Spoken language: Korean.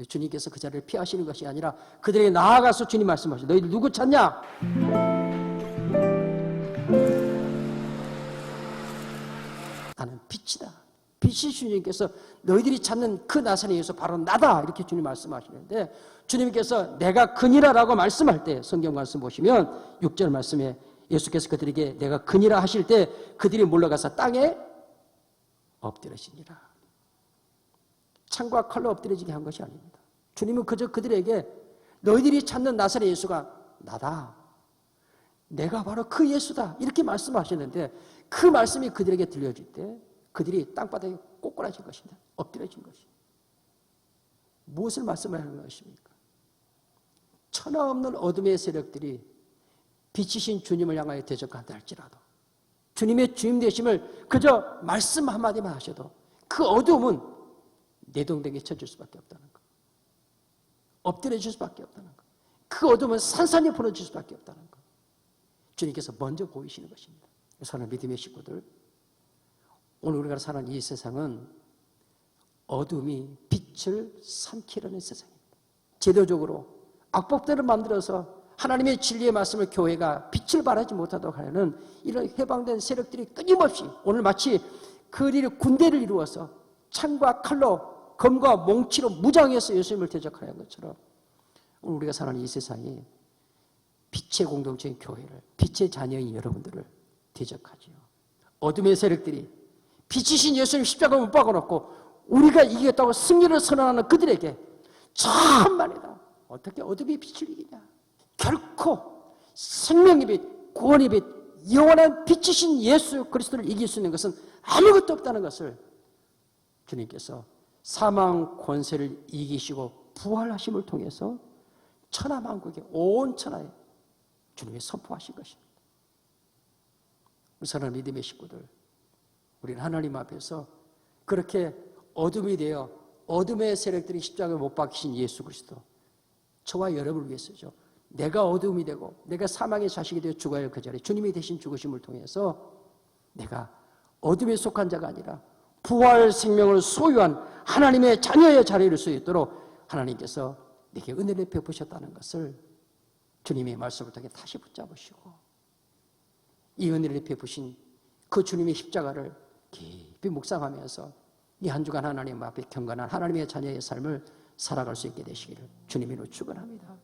근데 주님께서 그 자리를 피하시는 것이 아니라 그들에게 나아가서 주님 말씀하시죠. 너희들 누구 찾냐? 나는 빛이다. 빛이 주님께서 너희들이 찾는 그 나사렛 예수 바로 나다. 이렇게 주님 말씀하시는데 주님께서 내가 그니라라고 말씀할 때 성경 말씀 보시면 6절 말씀에 예수께서 그들에게 내가 그니라 하실 때 그들이 물러가서 땅에 엎드려지니라. 창과 칼로 엎드려지게 한 것이 아닙니다. 주님은 그저 그들에게 너희들이 찾는 나사렛 예수가 나다. 내가 바로 그 예수다. 이렇게 말씀하시는데 그 말씀이 그들에게 들려질 때 그들이 땅바닥에 꼬꾸라진 것입니다. 엎드려진 것입니다. 무엇을 말씀하는 것입니까? 천하 없는 어둠의 세력들이 빛이신 주님을 향하여 대적한다 할지라도 주님의 주임 되심을 그저 말씀 한마디만 하셔도 그 어둠은 내동댕이 쳐질 수밖에 없다는 것. 엎드려질 수밖에 없다는 것. 그 어둠은 산산이 풀어질 수밖에 없다는 것. 주님께서 먼저 보이시는 것입니다. 사는 믿음의 식구들, 오늘 우리가 사는 이 세상은 어둠이 빛을 삼키려는 세상입니다. 제도적으로 악법들을 만들어서 하나님의 진리의 말씀을 교회가 빛을 발하지 못하도록 하려는 이런 해방된 세력들이 끊임없이 오늘 마치 그들이 군대를 이루어서 창과 칼로 검과 몽치로 무장해서 예수님을 대적하는 것처럼 오늘 우리가 사는 이 세상이 빛의 공동체인 교회를 빛의 자녀인 여러분들을 대적하지요. 어둠의 세력들이 빛이신 예수님 십자가를 못 박아놓고 우리가 이겼다고 승리를 선언하는 그들에게 천만이다. 어떻게 어둠이 빛을 이기냐? 결코 생명의 빛, 구원의 빛, 영원한 빛이신 예수 그리스도를 이길 수 있는 것은 아무것도 없다는 것을 주님께서 사망 권세를 이기시고 부활하심을 통해서 천하만국의 온 천하에 주님이 선포하신 것입니다. 우리 사랑하는 믿음의 식구들, 우리는 하나님 앞에서 그렇게 어둠이 되어 어둠의 세력들이 십자가에 못 박히신 예수 그리스도 저와 여러분을 위해서죠. 내가 어둠이 되고 내가 사망의 자식이 되어 죽어야 할 그 자리에 주님이 대신 죽으심을 통해서 내가 어둠에 속한 자가 아니라 부활 생명을 소유한 하나님의 자녀의 자리를 수 있도록 하나님께서 내게 은혜를 베푸셨다는 것을 주님의 말씀을 통해 다시 붙잡으시고 이 은혜를 베푸신 그 주님의 십자가를 깊이 묵상하면서 이 한 주간 하나님 앞에 경건한 하나님의 자녀의 삶을 살아갈 수 있게 되시기를 주님으로 축원합니다.